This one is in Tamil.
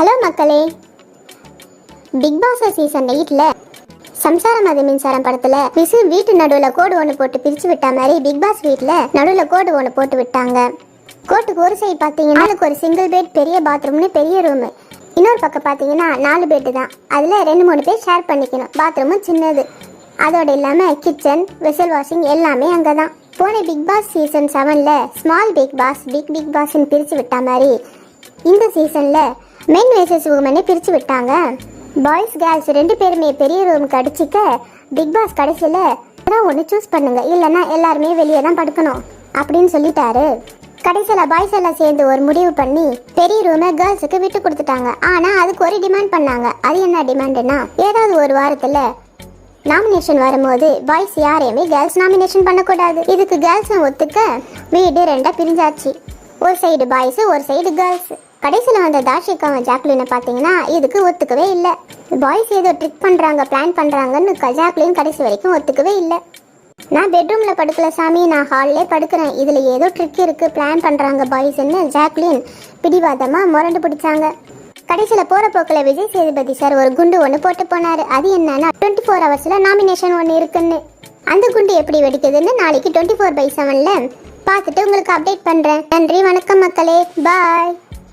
ஹலோ மக்களே. பிக் பாஸ் சீசன் எயிட்ல சம்சாரம் அது மின்சாரம் படத்துல விசு வீட்டு நடுவுல கோடு ஒன்று போட்டு பிரிச்சு விட்டா மாதிரி பிக் பாஸ் வீட்டில் நடுவுல கோடு ஒன்று போட்டு விட்டாங்க. கோட்டுக்கு ஒரு சைடு பார்த்தீங்கன்னா அதுக்கு ஒரு சிங்கிள் பெட் பெரிய பாத்ரூம்னு பெரிய ரூம் இன்னொரு பக்கம் பார்த்தீங்கன்னா நாலு பெட்டு தான். அதில் ரெண்டு மூணு பேர் ஷேர் பண்ணிக்கணும். பாத்ரூமும் சின்னது. அதோட இல்லாமல் கிச்சன் வெசல் வாஷிங் எல்லாமே அங்கே தான் போன பிக் பாஸ் சீசன் செவனில் small big boss big big பாஸ்ன்னு பிரித்து விட்டா மாதிரி இந்த சீசனில் மென் வேர்சஸ் உமனை பிரித்து விட்டாங்க. பாய்ஸ் கேர்ள்ஸ் ரெண்டு பேருமே பெரிய ரூம் கடிச்சிக்க பிக் பாஸ் கடைசியில் ஏதாவது ஒன்று சூஸ் பண்ணுங்க. இல்லைன்னா எல்லாருமே வெளியே தான் படுக்கணும் அப்படின்னு சொல்லிட்டாரு. கடைசியில் பாய்ஸ் எல்லாம் சேர்ந்து ஒரு முடிவு பண்ணி பெரிய ரூமை கேர்ள்ஸுக்கு விட்டு கொடுத்துட்டாங்க. ஆனால் அதுக்கு ஒரு டிமாண்ட் பண்ணாங்க. அது என்ன டிமாண்டுன்னா ஏதாவது ஒரு வாரத்தில் நாமினேஷன் வரும்போது பாய்ஸ் யாரையுமே கேர்ள்ஸ் நாமினேஷன் பண்ணக்கூடாது. இதுக்கு கேர்ள்ஸ் ஒத்துக்க வீடு ரெண்டாக பிரிஞ்சாச்சு. ஒரு சைடு பாய்ஸு ஒரு சைடு கேர்ள்ஸு கடைசியில் வந்த தாஷிகாவும் ஜாக்லினை பார்த்தீங்கன்னா இதுக்கு ஒத்துக்கவே இல்லை. பாய்ஸ் ஏதோ ட்ரிக் பண்ணுறாங்க பிளான் பண்ணுறாங்கன்னு ஜாக்லின் கடைசி வரைக்கும் ஒத்துக்கவே இல்லை. நான் பெட்ரூமில் படுக்கல சாமி நான் ஹாலிலே படுக்கிறேன். இதில் ஏதோ ட்ரிக் இருக்குது பிளான் பண்ணுறாங்க பாய்ஸ்ன்னு ஜாக்லின் பிடிவாதமாக முரண்டு பிடிச்சாங்க. கடைசியில் போகிற போக்கில் விஜய் சேதுபதி சார் ஒரு குண்டு ஒன்று போட்டு போனார். அது என்னன்னா டுவெண்ட்டி ஃபோர் ஹவர்ஸில் நாமினேஷன் ஒன்று இருக்குன்னு. அந்த குண்டு எப்படி வெடிக்குதுன்னு நாளைக்கு டுவெண்ட்டி ஃபோர் பை செவனில் பார்த்துட்டு உங்களுக்கு அப்டேட் பண்ணுறேன் நன்றி வணக்கம் மக்களே. பாய்